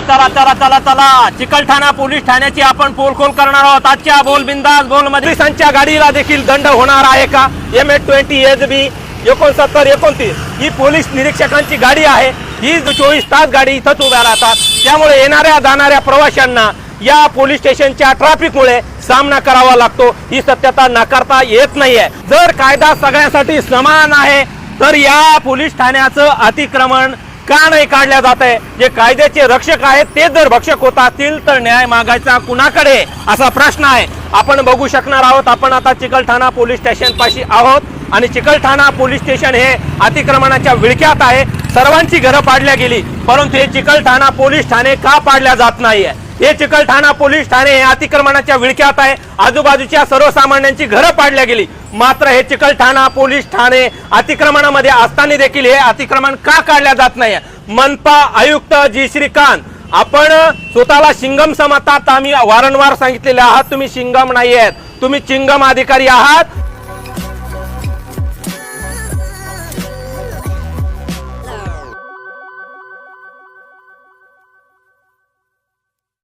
चला चला चला चला चिकलठाणा पोलीस ठाण्याची आपण पोलखोल करणार आहोत. आजच्या बोल बिंदास बोल पोलिसांच्या गाडीला देखील दंड होणार आहे का? M H twenty H B एकोणसत्तर एकोणतीस ही पोलीस निरीक्षकांची गाडी आहे. ही चोवीस तास गाडी इथंच उभ्या राहतात. त्यामुळे येणाऱ्या जाणाऱ्या प्रवाशांना या पोलीस स्टेशनच्या ट्रॅफिकमुळे सामना करावा लागतो. ही सत्यता नाकारता येत नाहीये. जर कायदा सगळ्यांसाठी समान आहे तर या पोलीस ठाण्याचं अतिक्रमण का नाही काढल्या जात? आहे जे कायद्याचे रक्षक आहेत ते जर भक्षक होत असतील तर न्याय मागायचा कुणाकडे? असा प्रश्न आहे. आपण बघू शकणार आहोत आपण आता चिकलठाणा पोलीस स्टेशन पाशी आहोत आणि चिकलठाणा पोलीस स्टेशन हे अतिक्रमणाच्या विळख्यात आहे. सर्वांची घरं पाडल्या गेली परंतु हे चिकलठाणा पोलीस ठाणे का पाडल्या जात नाहीये? हे चिकलठाणा पोलीस ठाणे हे अतिक्रमणाच्या विळख्यात आहे. आजूबाजूच्या सर्वसामान्यांची घरं पाडल्या गेली. मात्र हे चिकलठाणा पोलीस ठाणे अतिक्रमणामध्ये असताना देखील हे अतिक्रमण का काढल्या जात नाही? मनपा आयुक्त जी श्रीकांत आपण स्वतःला शिंगम समजतात आम्ही वारंवार सांगितलेले आहात तुम्ही शिंगम नाही आहेत तुम्ही चिंगम अधिकारी आहात.